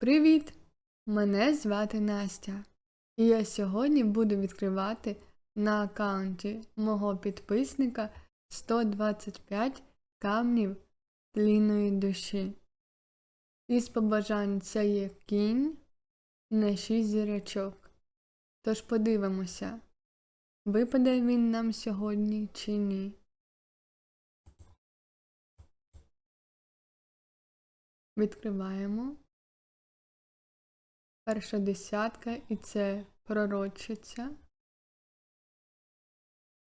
Привіт! Мене звати Настя. І я сьогодні буду відкривати на аккаунті мого підписника 125 камнів тлінної душі. Із побажань це є кінь на 6 зірочок. Тож подивимося, випаде він нам сьогодні чи ні. Відкриваємо. Перша десятка і це пророчиця.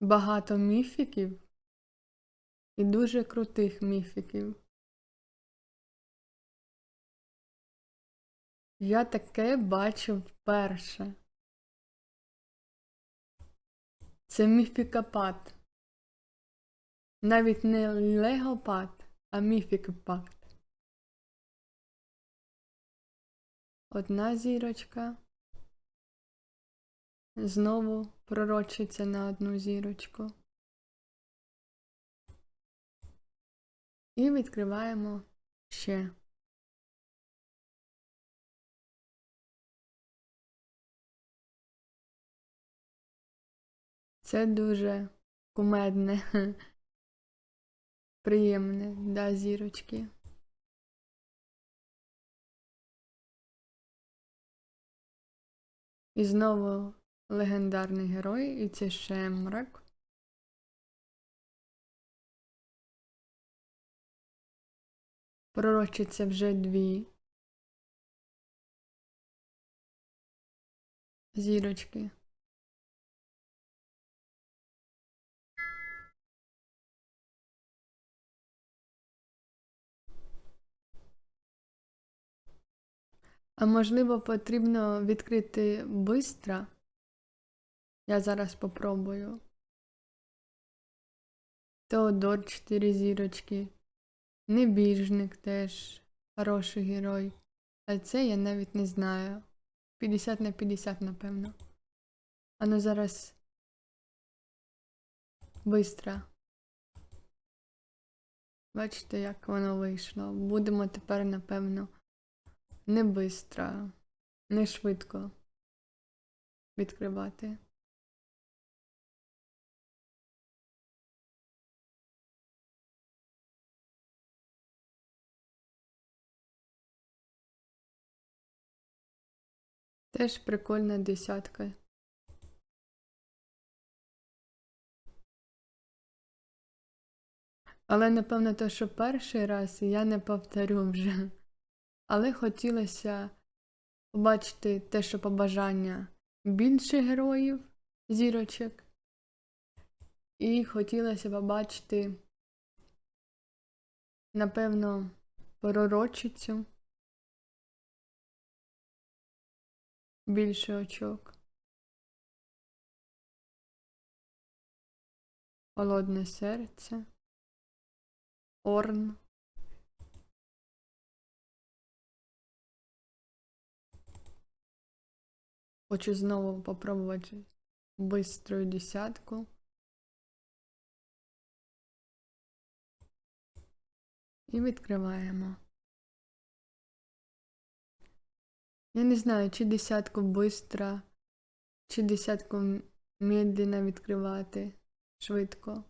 Багато міфіків і дуже крутих міфіків. Я таке бачив вперше. Це міфікапад. Навіть не легопад, а міфікапад. Одна зірочка. Знову пророчиться на одну зірочку. І відкриваємо ще. Це дуже кумедне, приємне, да, зірочки. І знову легендарний герой, і це Шемрак. Пророчиться вже дві. Зірочки. А можливо, потрібно відкрити бистро. Я зараз попробую. Теодор 4 зірочки. Небіжник теж хороший герой. А це я навіть не знаю. 50 на 50, напевно. А ну зараз. Бистро. Бачите, як воно вийшло. Будемо тепер, напевно не бистро, не швидко відкривати. Теж прикольна десятка. Але, напевно, то, що перший раз я не повторю вже але хотілося побачити те, що побажання більше героїв, зірочок, і хотілося побачити, напевно, пророчицю, більше очок. Холодне серце, Орн. Хочу знову попробувати биструю десятку. І відкриваємо. Я не знаю, чи десятку бистро, чи десятку медленно відкривати. Швидко,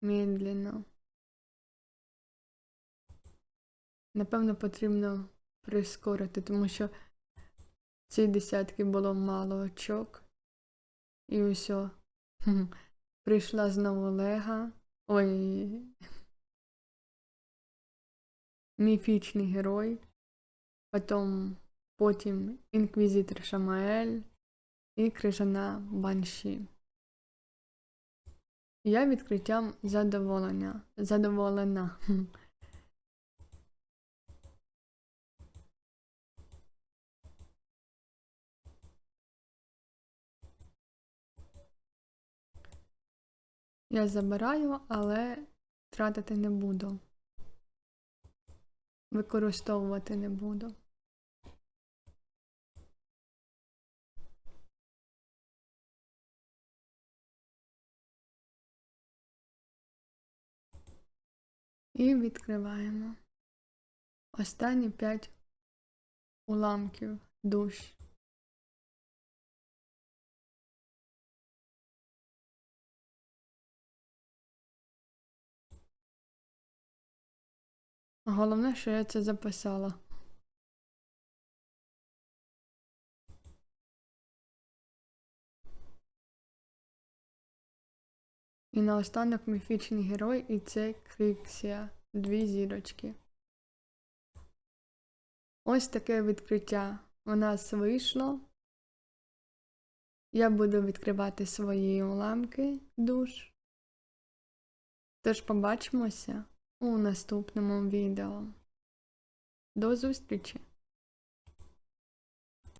медленно. Напевно, потрібно прискорити, тому що цій десятки було мало очок. І усьо. Прийшла знову Лега. Ой. Міфічний герой. Потім, потім інквізитор Шамаель і крижана Банші. Я відкриттям задоволення. Задоволена. Я забираю, але тратити не буду. Використовувати не буду. І відкриваємо. Останні 5 уламків душ. Головне, що я це записала. І наостанок міфічний герой, і це Криксія. Дві зірочки. Ось таке відкриття у нас вийшло. Я буду відкривати свої уламки душ. Тож побачимося у наступному відео. До зустрічі!